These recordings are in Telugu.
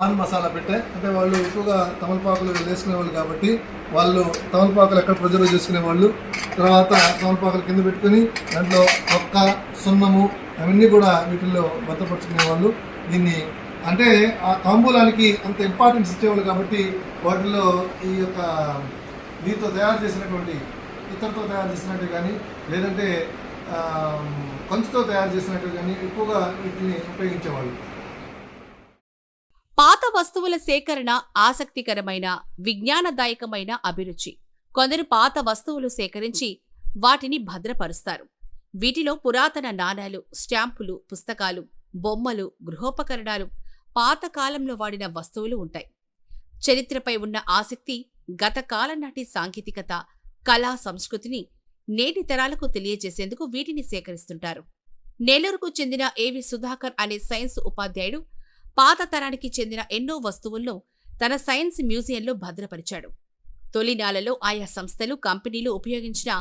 పాన్ మసాలా పెట్టే. అంటే వాళ్ళు ఎక్కువగా తమలపాకులు వేసుకునే వాళ్ళు కాబట్టి వాళ్ళు తమలపాకులు ఎక్కడ ప్రిజర్వ్ చేసుకునే వాళ్ళు తర్వాత తమలపాకులు కింద పెట్టుకుని దాంట్లో ఒక్క సున్నము అవన్నీ కూడా వీటిల్లో భద్రపరుచుకునే వాళ్ళు దీన్ని అంటే ఆ తాంబూలానికి అంత ఇంపార్టెన్స్ ఇచ్చేవాళ్ళు కాబట్టి వాటిల్లో ఈ యొక్క దీంతో తయారు చేసినటువంటి ఇతరతో తయారు చేసినట్టు కానీ లేదంటే కంచుతో తయారు చేసినట్టు కానీ ఎక్కువగా వీటిని ఉపయోగించేవాళ్ళు. వస్తువుల సేకరణ ఆసక్తికరమైన విజ్ఞానదాయకమైన అభిరుచి. కొందరు పాత వస్తువులు సేకరించి వాటిని భద్రపరుస్తారు. వీటిలో పురాతన నాణేలు స్టాంపులు పుస్తకాలు బొమ్మలు గృహోపకరణాలు పాతకాలంలో వాడిన వస్తువులు ఉంటాయి. చరిత్రపై ఉన్న ఆసక్తి గత కాలం నాటి సాంకేతికత కళా సంస్కృతిని నేటి తరాలకు తెలియజేసేందుకు వీటిని సేకరిస్తుంటారు. నెల్లూరుకు చెందిన ఏవి సుధాకర్ అనే సైన్స్ ఉపాధ్యాయుడు పాత తరానికి చెందిన ఎన్నో వస్తువులను తన సైన్స్ మ్యూజియంలో భద్రపరిచాడు. తొలినాలలో ఆయా సంస్థలు కంపెనీలు ఉపయోగించిన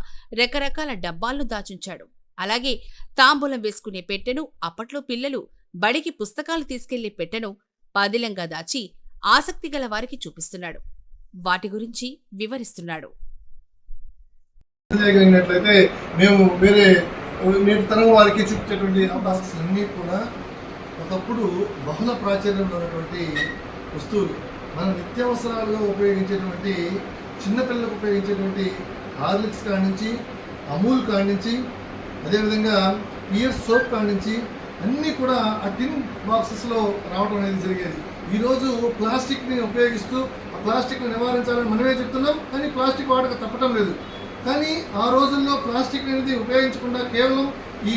రకరకాల డబ్బాలను దాచుంచాడు. అలాగే తాంబూలం వేసుకునే పెట్టెను అప్పట్లో పిల్లలు బడికి పుస్తకాలు తీసుకెళ్ళే పెట్టెను పదిలంగా దాచి ఆసక్తి గల వారికి చూపిస్తున్నాడు. వాటి గురించి వివరిస్తున్నాడు. మేము వేరే నేటి తరం వారికి చూపించేటువంటి అవకాశాలన్నీ కూడా ఒకప్పుడు బహుళ ప్రాచుర్యంలో ఉన్నటువంటి వస్తువులు మన నిత్యావసరాలుగా ఉపయోగించేటువంటి చిన్నపిల్లలకు ఉపయోగించేటువంటి హార్లిక్స్ కాడి నుంచి అమూల్ కాడి నుంచి అదేవిధంగా పియర్ సోప్ కాడి నుంచి అన్నీ కూడా ఆ టిన్ బాక్సెస్లో రావడం అనేది జరిగేది. ఈరోజు ప్లాస్టిక్ని ఉపయోగిస్తూ ఆ ప్లాస్టిక్ని నివారించాలని మనమే చెప్తున్నాం కానీ ప్లాస్టిక్ వాడక తప్పటం లేదు. కానీ ఆ రోజుల్లో ప్లాస్టిక్ అనేది ఉపయోగించకుండా కేవలం ఈ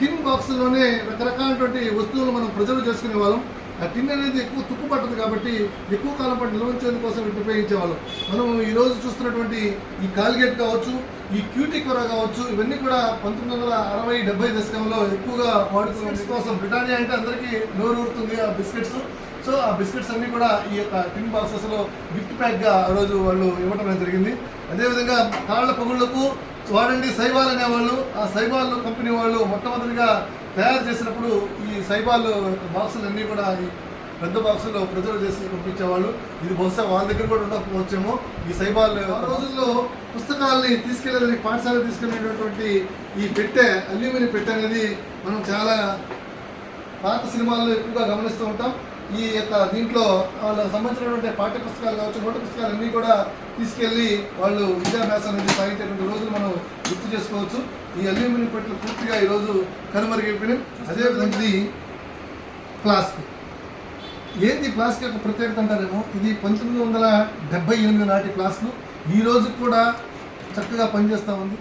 టిన్ బాక్స్లోనే రకరకాలటువంటి వస్తువులు మనం ప్రిజర్వ్ చేసుకునే వాళ్ళం. ఆ టిన్ అనేది ఎక్కువ తుప్పు పట్టదు కాబట్టి ఎక్కువ కాలం పాటు నిల్వ ఉంచేందుకు కోసం ఉపయోగించేవాళ్ళం మనం ఈ రోజు చూస్తున్నటువంటి ఈ కాల్గేట్ కావచ్చు ఈ క్యూటీ కూర కావచ్చు ఇవన్నీ కూడా పంతొమ్మిది వందల అరవై డెబ్బై దశకంలో ఎక్కువగా వాడుతున్న కోసం బ్రిటానియా అంటే అందరికీ నోరు ఊరుతుంది ఆ బిస్కెట్స్. సో ఆ బిస్కెట్స్ అన్నీ కూడా ఈ యొక్క టిన్ బాక్సెస్లో గిఫ్ట్ ప్యాక్గా ఆ రోజు వాళ్ళు ఇవ్వడం జరిగింది. అదేవిధంగా కాళ్ళ పగుళ్ళకు వాడండి సైబాల్ అనేవాళ్ళు ఆ సైబాల్ కంపెనీ వాళ్ళు మొట్టమొదటిగా తయారు చేసినప్పుడు ఈ సైబాల్ బాక్సులు అన్నీ కూడా పెద్ద బాక్సుల్లో ప్రిజర్వ్ చేసి పంపించేవాళ్ళు. ఇది బహుశా వాళ్ళ దగ్గర కూడా ఉండకపోవచ్చేమో. ఈ సైబాల్ ఆ రోజుల్లో పుస్తకాలని తీసుకెళ్ళేదని పాఠశాల తీసుకెళ్ళేటటువంటి ఈ పెట్టె అల్యూమినియం పెట్టె అనేది మనం చాలా పాత సినిమాల్లో ఎక్కువగా గమనిస్తూ ఉంటాం. ఈ యొక్క దీంట్లో వాళ్ళకి సంబంధించినటువంటి పాఠ్య పుస్తకాలు కావచ్చు నోటు పుస్తకాలు అన్నీ కూడా తీసుకెళ్ళి వాళ్ళు విద్యాభ్యాసం అనేది సాగించేటువంటి గుర్తు చేసుకోవచ్చు. ఈ అల్యూమినియం పెట్టెలు పూర్తిగా ఈరోజు కనుమరుగైపోయినాయి. అదేవిధంగా ఇది ఫ్లాస్క్. ఏంది ఫ్లాస్క్ యొక్క ప్రత్యేకత అంటారేమో? ఇది పంతొమ్మిది వందల డెబ్బై ఎనిమిది నాటి ఫ్లాస్క్ ఈ రోజు కూడా చక్కగా పనిచేస్తూ ఉంది.